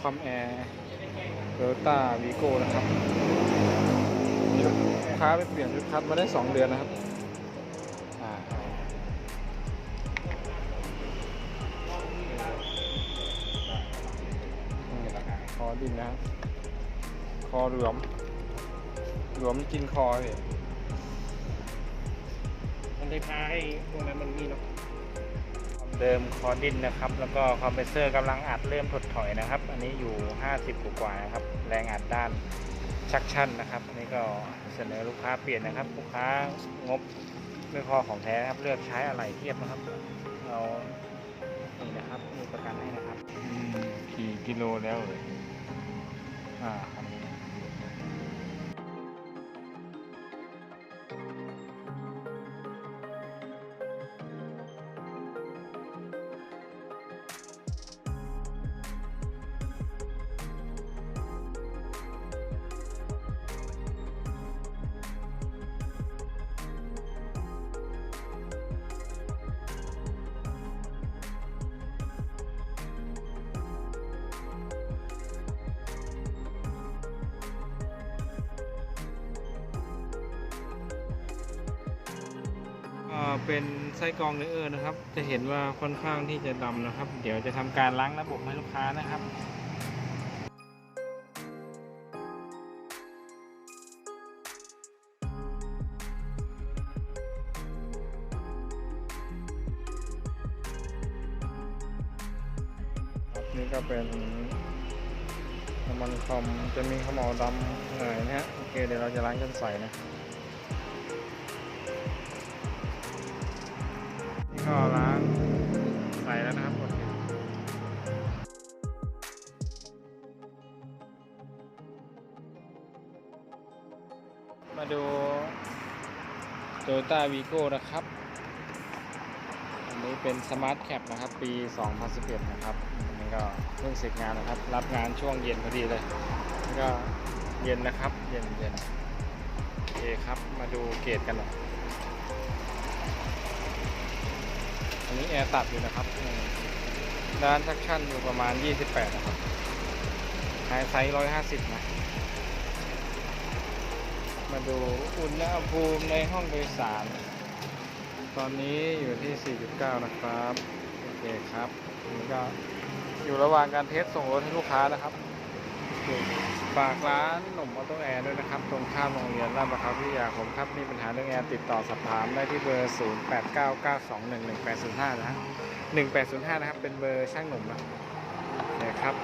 คอมแอร์โตโยต้าวีโก้นะครับลูกค้าไปเปลี่ยนชุดคัดมาได้ 2 เดือนนะครับอ่าอืมคอดินนะครับคอหลวมหลวมกินคอเลยมันได้พาให้พวกนั้นมันมีเนาะ เดิมคอดินนะครับ แล้วก็คอมเพรสเซอร์กำลังอัดเริ่มถดถอยนะครับ อันนี้อยู่ 50 กว่านะครับ แรงอัดด้านชักชั่นนะครับอันนี้ก็เสนอลูกค้าเปลี่ยนนะครับ ลูกค้างบไม่พอของแท้ครับ เลือกใช้อะไรเทียบนะครับ เรานี่นะครับมีประกันให้นะครับกี่กิโลแล้วเลยอ่า เป็นไส้กรองเนื้อเออนะครับ จะเห็นว่าค่อนข้างที่จะดำนะครับ เดี๋ยวจะทำการล้างระบบให้ลูกค้านะครับนี่ก็เป็นน้ำมันคอมจะมีขมเหลาดำหน่อยนะฮะโอเคเดี๋ยวเราจะล้างกันใส่นะ ก็ล้างใส่แล้วนะครับมาดู Toyota Vigo นะครับ อันนี้เป็น Smart Cap นะครับ ปี 2011 นะครับ อันนี้ก็เพิ่งเสร็จงานนะครับ รับงานช่วงเย็นพอดีเลยนี่ก็เย็นนะครับ เย็นเย็นโอเคครับ มาดูเกรดกันหน่อย อันนี้แอร์ตัดอยู่นะครับด้านซักชั่นอยู่ประมาณ 28 นะครับไฮไซส์150 นะ มาดูอุณหภูมิในห้องโดยสาร ตอนนี้อยู่ที่ 4.9 นะครับ โอเคครับนนี้ก็อยู่ระหว่างการเทสส่งรถให้ลูกค้านะครับ ฝากร้านหนุ่มออโต้แอร์ด้วยนะครับ ตรงข้ามโรงเรียนราชประเขาวิทยาผมครับมีปัญหาเรื่องแอร์ติดต่อสอบถามได้ที่เบอร์ 0899211805 นะฮะ1805 นะครับ เป็นเบอร์ช่างหนุ่มนะครับ